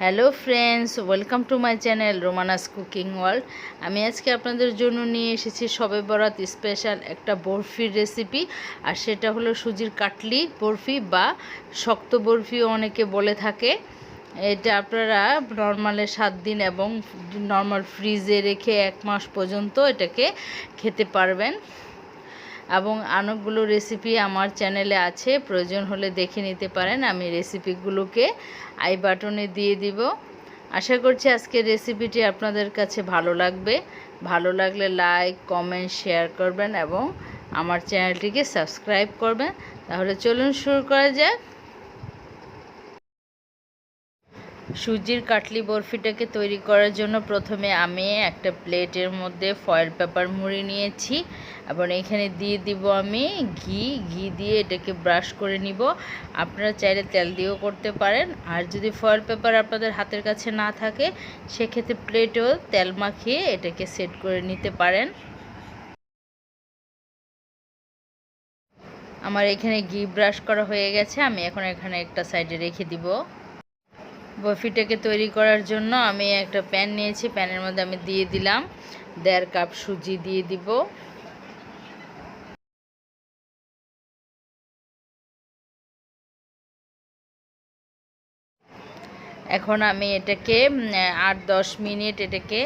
Hello friends, welcome to my channel Romana's cooking world. আমি আজকে আপনাদের জন্য নিয়ে এসেছি সবে বরাত স্পেশাল একটা বরফির রেসিপি, আর সেটা হলো সুজির কাটলি বরফি বা শক্ত বরফিও অনেকে বলে থাকে। এটা আপনারা নর্মালে সাত দিন এবং নর্মাল ফ্রিজে রেখে এক মাস পর্যন্ত এটাকে খেতে পারবেন। এবং অনেকগুলো রেসিপি আমার চ্যানেলে আছে। প্রয়োজন হলে দেখে নিতে পারেন। আমি রেসিপিগুলোকে আই বাটনে দিয়ে দিব। আশা করছি আজকের রেসিপিটি আপনাদের কাছে ভালো লাগবে। ভালো লাগলে লাইক কমেন্ট শেয়ার করবেন এবং আমার চ্যানেলটিকে সাবস্ক্রাইব করবেন। তাহলে চলুন শুরু করা যাক। সুজির কাটলি বরফিটাকে তৈরি করার জন্য প্রথমে আমি একটা প্লেটের মধ্যে ফয়েল পেপার মুড়ি নিয়েছি। এবং এখানে দিয়ে দিব আমি ঘি। ঘি দিয়ে এটাকে ব্রাশ করে নিব। আপনারা চাইলে তেল দিয়েও করতে পারেন। আর যদি ফয়েল পেপার আপনাদের হাতের কাছে না থাকে, সেক্ষেত্রে প্লেটেও তেল মাখিয়ে এটাকে সেট করে নিতে পারেন। আমার এখানে ঘি ব্রাশ করা হয়ে গেছে। আমি এখন এখানে একটা সাইডে রেখে দিব। বফিটাকে তৈরি করার জন্য আমি একটা প্যান নিয়েছি। প্যানের মধ্যে আমি দিয়ে দিলাম। দেড় কাপ সুজি দিয়ে দিব। এখন আমি এটাকে আট দশ মিনিট এটাকে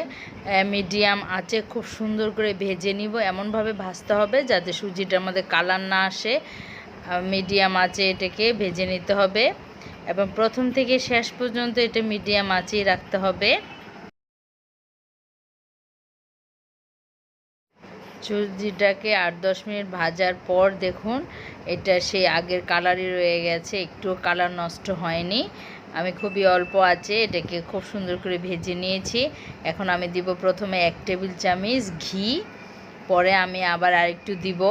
মিডিয়াম আঁচে খুব সুন্দর করে ভেজে নিব। এমনভাবে ভাজতে হবে যাতে সুজিটার মধ্যে কালার না আসে। মিডিয়াম আঁচে এটাকে ভেজে নিতে হবে। এবং প্রথম থেকে শেষ পর্যন্ত এটা মিডিয়াম আঁচেই রাখতে হবে। সুজিটাকে আট দশ মিনিট ভাজার পর দেখুন, এটা সেই আগের কালারই রয়ে গেছে একটু কালার নষ্ট হয়নি। আমি খুবই অল্প আছে, এটাকে খুব সুন্দর করে ভেজে নিয়েছি। এখন আমি দিব প্রথমে এক টেবিল চামচ ঘি, পরে আমি আবার আরেকটু দিব।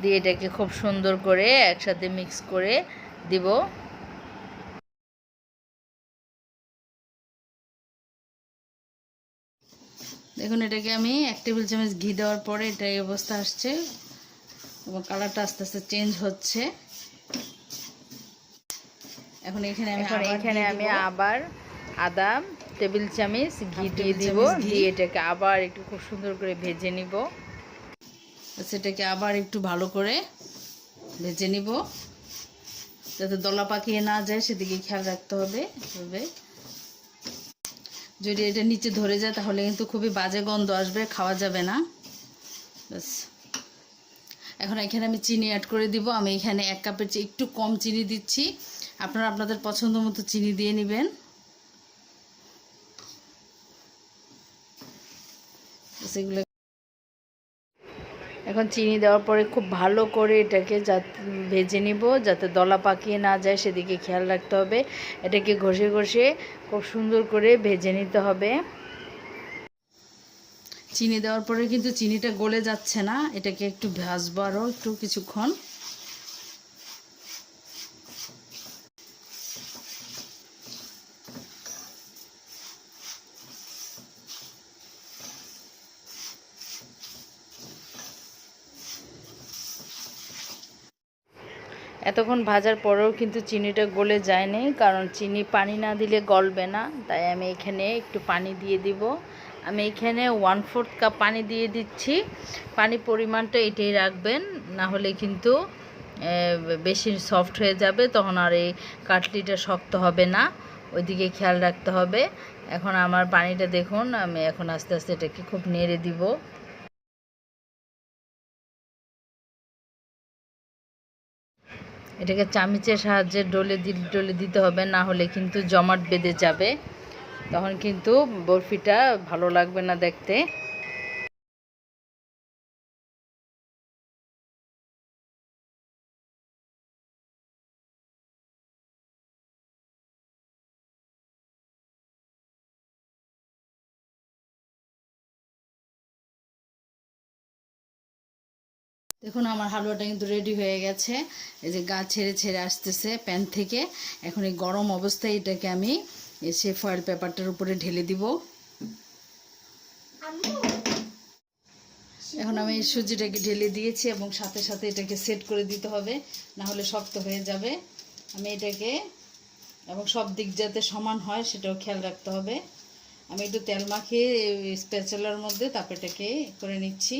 দিয়ে এটাকে খুব সুন্দর করে একসাথে মিক্স করে দিব। দেখুন এটাকে আমি এক টেবিল চামচ ঘি দেওয়ার পরে এটা এই অবস্থা আসছে এবং কালারটা আস্তে আস্তে চেঞ্জ হচ্ছে। এখন এখানে আমি এখানে আমি আবার আদা টেবিল চামচ ঘি দিয়ে দিব দিয়ে এটাকে আবার একটু খুব সুন্দর করে ভেজে নিব। সেটাকে আবার একটু ভালো করে ভেজে নিব। যাতে দলা পাকিয়ে না যায় সেদিকে খেয়াল রাখতে হবে। তবে যদি এটা নিচে ধরে যায়, তাহলে কিন্তু খুবই বাজে গন্ধ আসবে, খাওয়া যাবে না। বাস এখন এখানে আমি চিনি অ্যাড করে দিব। আমি এখানে এক কাপের চেয়ে একটু কম চিনি দিচ্ছি। আপনারা আপনাদের পছন্দ মতো চিনি দিয়ে নেবেন। সেগুলো এখন চিনি দেওয়ার পরে খুব ভালো করে এটাকে ভেজে নিব, যাতে দলা পাকিয়ে না যায়, সেদিকে খেয়াল রাখতে হবে। এটাকে ঘষে ঘষে খুব সুন্দর করে ভেজে নিতে হবে। চিনি দেওয়ার পরে কিন্তু চিনিটা গলে যাচ্ছে না। এটাকে একটু ভাজবো আরও একটু কিছুক্ষণ। এতক্ষণ ভাজার পরেও কিন্তু চিনিটা গলে যায়নি, কারণ চিনি পানি না দিলে গলবে না, তাই আমি এখানে একটু পানি দিয়ে দিব। আমি এখানে ওয়ান ফোর্থ কাপ পানি দিয়ে দিচ্ছি। পানি পরিমাণটা এটাই রাখবেন, না হলে কিন্তু বেশি সফট হয়ে যাবে, তখন আর এই কাটলিটা শক্ত হবে না। ওইদিকে খেয়াল রাখতে হবে। এখন আমার পানিটা দেখুন, আমি এখন আস্তে আস্তে এটাকে খুব নেড়ে দিব। এটাকে চামিচের সাহায্যে ডলে দি, ডলে দিতে হবে, না হলে কিন্তু জমাট বেঁধে যাবে। তখন কিন্তু বরফিটা ভালো লাগবে না দেখতে। দেখুন, আমার হালুয়াটা কিন্তু রেডি হয়ে গেছে। এই যে গা ছেড়ে ছেড়ে আসতেছে প্যান থেকে। এখন এই গরম অবস্থায় এটাকে আমি সে ফয়েল পেপারটার উপরে ঢেলে দিব। এখন আমি সুজিটাকে ঢেলে দিয়েছি এবং সাথে সাথে এটাকে সেট করে দিতে হবে না হলে শক্ত হয়ে যাবে। আমি এটাকে এবং সব দিক যাতে সমান হয় সেটাও খেয়াল রাখতে হবে। আমি একটু তেল মাখিয়ে স্পেচালার মধ্যে তারপর এটাকে করে নিচ্ছি।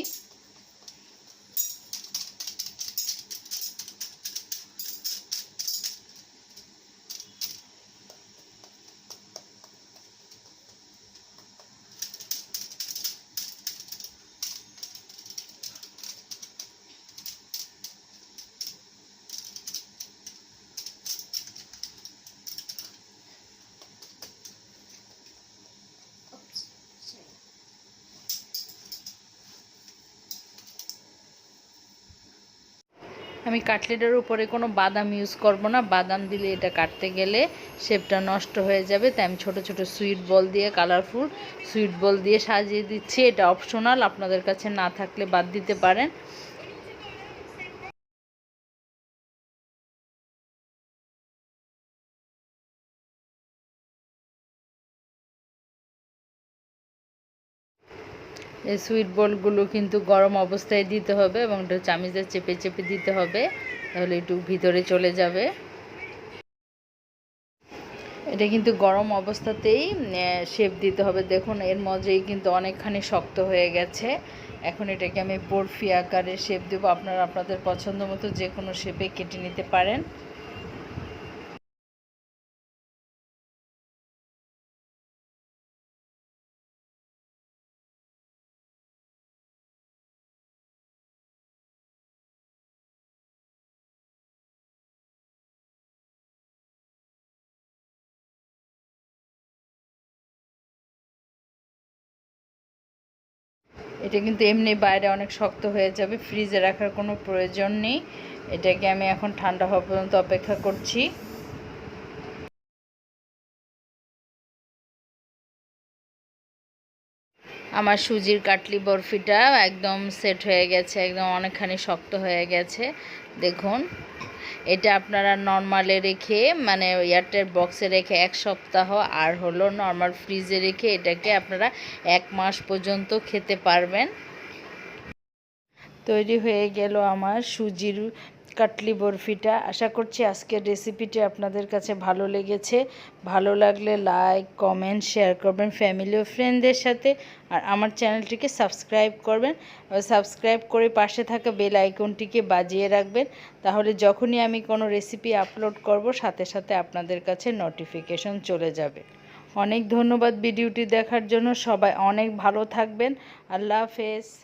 আমি কাটলেটের উপরে কোনো বাদাম ইউজ করব না। বাদাম দিলে এটা কাটতে গেলে শেপটা নষ্ট হয়ে যাবে। তাই আমি ছোটো ছোটো সুইট বল দিয়ে কালারফুল সুইট বল দিয়ে সাজিয়ে দিচ্ছি। এটা অপশনাল আপনাদের কাছে না থাকলে বাদ দিতে পারেন। এই সুইট বলগুলো কিন্তু গরম অবস্থায় দিতে হবে এবং একটু চামিচে চেপে চেপে দিতে হবে, তাহলে একটু ভিতরে চলে যাবে। এটা কিন্তু গরম অবস্থাতেই শেপ দিতে হবে। দেখুন, এর মজেই কিন্তু অনেকখানি শক্ত হয়ে গেছে। এখন এটাকে আমি বরফি আকারে শেপ দেবো। আপনারা আপনাদের পছন্দ মতো যে কোনো শেপে কেটে নিতে পারেন। এটা কিন্তু এমনি বাইরে অনেক শক্ত হয়ে যাবে ফ্রিজে রাখার কোনো প্রয়োজন নেই। এটাকে আমি এখন ঠান্ডা হওয়া পর্যন্ত অপেক্ষা করছি। আমার সুজির কাটলি বরফিটা একদম সেট হয়ে গেছে, একদম অনেকখানি শক্ত হয়ে গেছে। দেখুন, এটা আপনারা নর্মালে রেখে মানে এয়ারটেল বক্সে রেখে এক সপ্তাহ, আর হলো নর্মাল ফ্রিজে রেখে এটাকে আপনারা এক মাস পর্যন্ত খেতে পারবেন। তৈরি হয়ে গেল আমার সুজির কাটলি বরফিটা। আশা করছি আজকের রেসিপিটি আপনাদের কাছে ভালো লেগেছে। ভালো লাগলে লাইক কমেন্ট শেয়ার করবেন ফ্যামিলি ও ফ্রেন্ডদের সাথে। আর আমার চ্যানেলটিকে সাবস্ক্রাইব করবেন। সাবস্ক্রাইব করে পাশে থাকা বেল আইকনটিকে বাজিয়ে রাখবেন। তাহলে যখনই আমি কোনো রেসিপি আপলোড করব, সাথে সাথে আপনাদের কাছে নোটিফিকেশন চলে যাবে। অনেক ধন্যবাদ ভিডিওটি দেখার জন্য। সবাই অনেক ভালো থাকবেন। আল্লাহ হাফেজ।